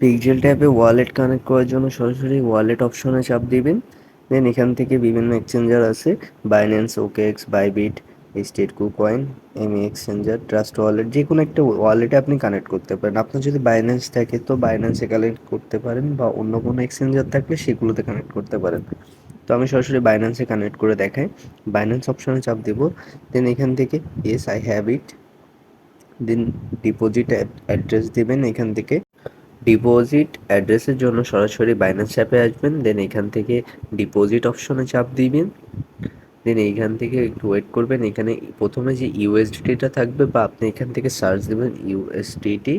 Pixel ট্যাবে wallet connect করার জন্য সরাসরি ওয়ালেট অপশনে চাপ দিবেন। দেন এখান থেকে বিভিন্ন এক্সচেঞ্জার আছে। বাইন্যান্স ওকেএক্স বাইবিট স্টেট কুকয়েন এমি এক্সচেঞ্জার ট্রাস্ট ওয়ালেট যে কোনো একটা ওয়ালেটে আপনি কানেক্ট করতে পারেন। আপনার যদি বাইন্যান্স থাকে তো বাইন্যান্সে কানেক্ট করতে পারেন বা অন্য কোনো এক্সচেঞ্জার থাকলে সেগুলোতে কানেক্ট করতে পারেন। তো আমি সরাসরি বাইন্যান্সে কানেক্ট করে দেখাই। বাইন্যান্স অপশনে চাপ দেব। দেন এখান থেকে yes I have it then deposit address দিবেন। এখান থেকে ডিপোজিট অ্যাড্রেসের জন্য সরাসরি বাইন্যান্স অ্যাপে আসবেন দেন এখান থেকে ডিপোজিট অপশনে চাপ দিবেন। দেন এইখান থেকে একটু ওয়েট করবেন। এখানে প্রথমে যে ইউএসডিটিটা থাকবে বা আপনি এখান থেকে সার্চ দেবেন ইউএসডিটি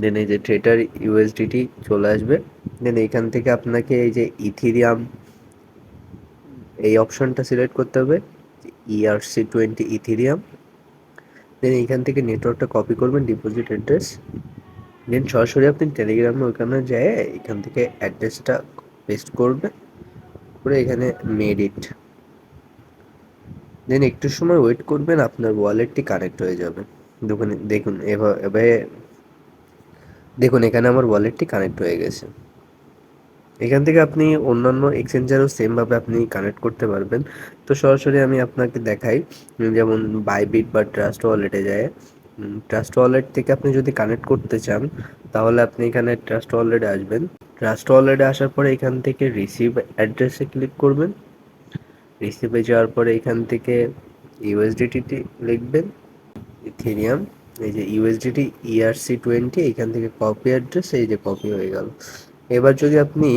দেন এই যে ট্রেটার ইউএসডিটি চলে আসবে। দেন এইখান থেকে আপনাকে এই যে ইথিরিয়াম এই অপশনটা সিলেক্ট করতে হবে। ইআরসি টোয়েন্টি ইথিরিয়াম দেন এইখান থেকে নেটওয়ার্কটা কপি করবেন ডিপোজিট অ্যাড্রেস দেন সরাসরি আপনি টেলিগ্রামে ওইখানে যেয়ে এখান থেকে অ্যাড্রেসটা পেস্ট করবেন। করে এখানে মেড ইট দেন একটু সময় ওয়েট করবেন, আপনার ওয়ালেটটি কানেক্ট হয়ে যাবে। দেখুন দেখুন এভাবে দেখুন, এখানে আমার ওয়ালেটটি কানেক্ট হয়ে গেছে। এখান থেকে আপনি অন্যান্য এক্সচেঞ্জারও সেমভাবে আপনি কানেক্ট করতে পারবেন। তো সরাসরি আমি আপনাকে দেখাই, যেমন বাইবিট বা ট্রাস্ট ওয়ালেটে যায় ট্রাস্ট ওয়ালেট থেকে আপনি যদি কানেক্ট করতে চান, তাহলে আপনি এখানে ট্রাস্ট ওয়ালেটে আসবেন। ট্রাস্ট ওয়ালেটে আসার পরে এখান থেকে রিসিভ অ্যাড্রেসে ক্লিক করবেন। রিসিভে যাওয়ার পরে এখান থেকে ইউএসডিটি লিখবেন। ইথেরিয়াম এই যে ইউএসডিটি ইআরসি টোয়েন্টি এখান থেকে কপি অ্যাড্রেস এই যে কপি হয়ে গেল। এবার যদি আপনি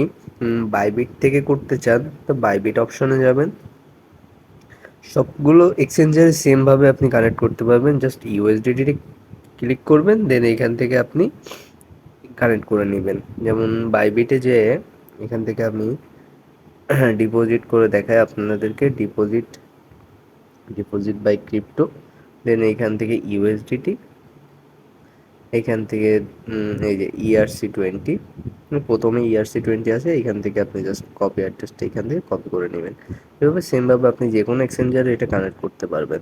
বাইবিট থেকে করতে চান, তো বাইবিট অপশনে যাবেন। সবগুলো এক্সচেঞ্জারে সেমভাবে আপনি কানেক্ট করতে পারবেন। জাস্ট ইউএসডিটি ক্লিক করবেন দেন এখান থেকে আপনি কানেক্ট করে নেবেন। যেমন বাইবিটে যে এখান থেকে আমি ডিপোজিট করে দেখাই আপনাদেরকে। ডিপোজিট ডিপোজিট বাই ক্রিপ্টো দেন এখান থেকে ইউএসডিটি এখান থেকে এই যে ইআরসি টোয়েন্টি প্রথমে ইআরসি টোয়েন্টি আছে, এখান থেকে আপনি জাস্ট কপি অ্যাড্রেসটা এখান থেকে কপি করে নেবেন। এভাবে সেমভাবে আপনি যে কোনো এক্সচেঞ্জারে এটা কানেক্ট করতে পারবেন।